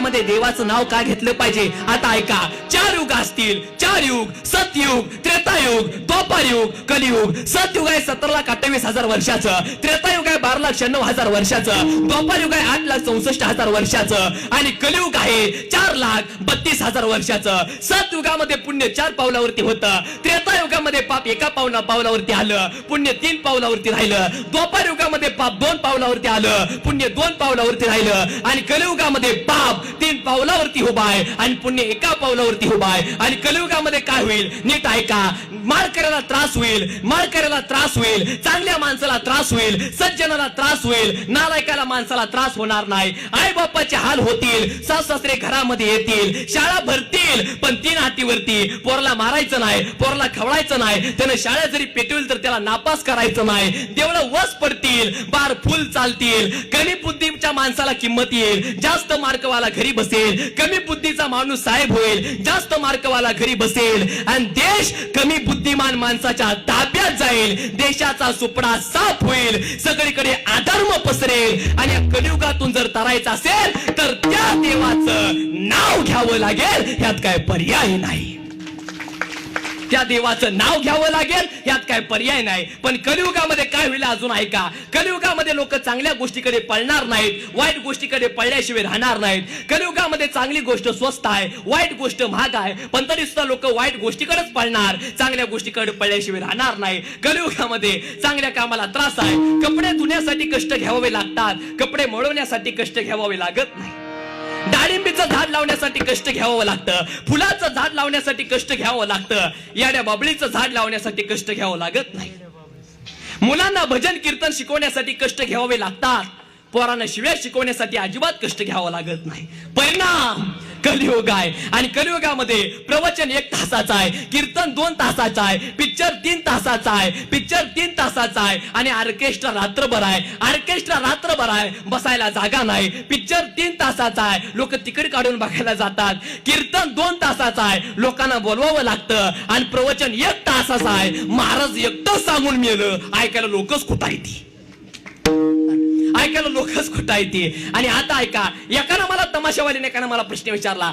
मध्ये देवाचं नाव का घेतलं पाहिजे? आता ऐका चार युग असतील. द्वापरयुग युग सतयुग त्रेतायुग द्वापरयुग कलियुग. सतयुग आहे सत्तर लाख अठ्ठावीस हजार वर्षाचं. त्रेतायुग आहे बारा लाख शहाण्णव हजार वर्षाचं. द्वापरयुग आहे आठ लाख चौसष्ट हजार वर्षाचं. आणि कलियुग आहे चार लाख बत्तीस हजार वर्षाचं. सतयुगामध्ये पुण्य चार पावलावरती होतं. त्रेतायुगामध्ये पाप एका पावला पावलावरती आलं. पुण्य तीन पावलावरती राहिलं. द्वापरयुगामध्ये पाप दोन पावलावरती आलं. पुण्य दोन पावलावरती राहिलं. आणि कलियुगामध्ये पाप तीन पावलावरती उभा आहे आणि पुण्य एका पावलावरती उभा आहे. आणि कलियुगामध्ये काय होईल? नीट ऐका. मार करायला त्रास होईल. मार करायला त्रास होईल. चांगल्या माणसाला त्रास होईल. सज्जनाला त्रास होईल. नालायकाला माणसाला त्रास होणार नाही. आई बापाचे हाल होतील. सासरे घरामध्ये येतील. शाळा भरतील. पण तीन हातीवरती पोरला मारायचं नाही पोरला खवळायचं नाही. त्यानं शाळा जरी पेटवेल तर त्याला नापास करायचं नाही. देवळं वस पडतील बार फुल चालतील. कमी बुद्धीच्या माणसाला किंमत येईल जास्त मार्कवाला घरी बसेल. कमी बुद्धीचा माणूस साहेब होईल जास्त मार्कवाला घरी बसेल. आणि देश कमी बुद्धिमान माणसाच्या ताब्यात जाईल. देशाचा सुपडा साफ होईल. सगळीकडे आधर्म पसरेल. आणि या कलियुगातून जर तरायचं असेल तर त्या देवाचं नाव घ्यावं लागेल यात काय पर्याय नाही. त्या देवाचं नाव घ्यावं लागेल यात काय पर्याय नाही. पण कलियुगामध्ये काय होईल अजून ऐका. कलियुगामध्ये लोक चांगल्या गोष्टीकडे पळणार नाहीत वाईट गोष्टीकडे पळल्याशिवाय राहणार नाहीत. कलियुगामध्ये चांगली गोष्ट स्वस्त आहे वाईट गोष्ट महाग आहे पण तरी सुद्धा लोक वाईट गोष्टीकडेच पळणार चांगल्या गोष्टीकडे पळल्याशिवाय राहणार नाही. कलियुगामध्ये चांगल्या कामाला त्रास आहे. कपडे धुण्यासाठी कष्ट घ्यावे लागतात कपडे मळवण्यासाठी कष्ट घ्यावे लागत नाही. डाळिंबीचं झाड लावण्यासाठी कष्ट घ्यावं लागतं. फुलाचं झाड लावण्यासाठी कष्ट घ्यावं लागतं. याड्या बाबळीचं झाड लावण्यासाठी कष्ट घ्यावं लागत नाही. मुलांना भजन कीर्तन शिकवण्यासाठी कष्ट घ्यावे लागतात. पोरांना शिव्या शिकवण्यासाठी अजिबात कष्ट घ्यावं लागत नाही. परिणाम! कलियुग आहे. आणि कलियुगामध्ये प्रवचन एक तासाचं आहे कीर्तन दोन तासाचं आहे पिक्चर तीन तासाचा आहे पिक्चर तीन तासाचा आहे आणि ऑर्केस्ट्रा रात्रभर आहे. ऑर्केस्ट्रा रात्रभर आहे बसायला जागा नाही. पिक्चर तीन तासाचा आहे लोक तिकीट काढून बघायला जातात. कीर्तन दोन तासाचं आहे लोकांना बोलवावं लागतं. आणि प्रवचन एक तासाचं आहे. महाराज एकटं सांगून मेलं ऐकायला लोकच कुठं येते ऐकायला लोकच कुठं आहे आणि आता ऐका एकानं मला तमाशावालीने एकानं मला प्रश्न विचारला.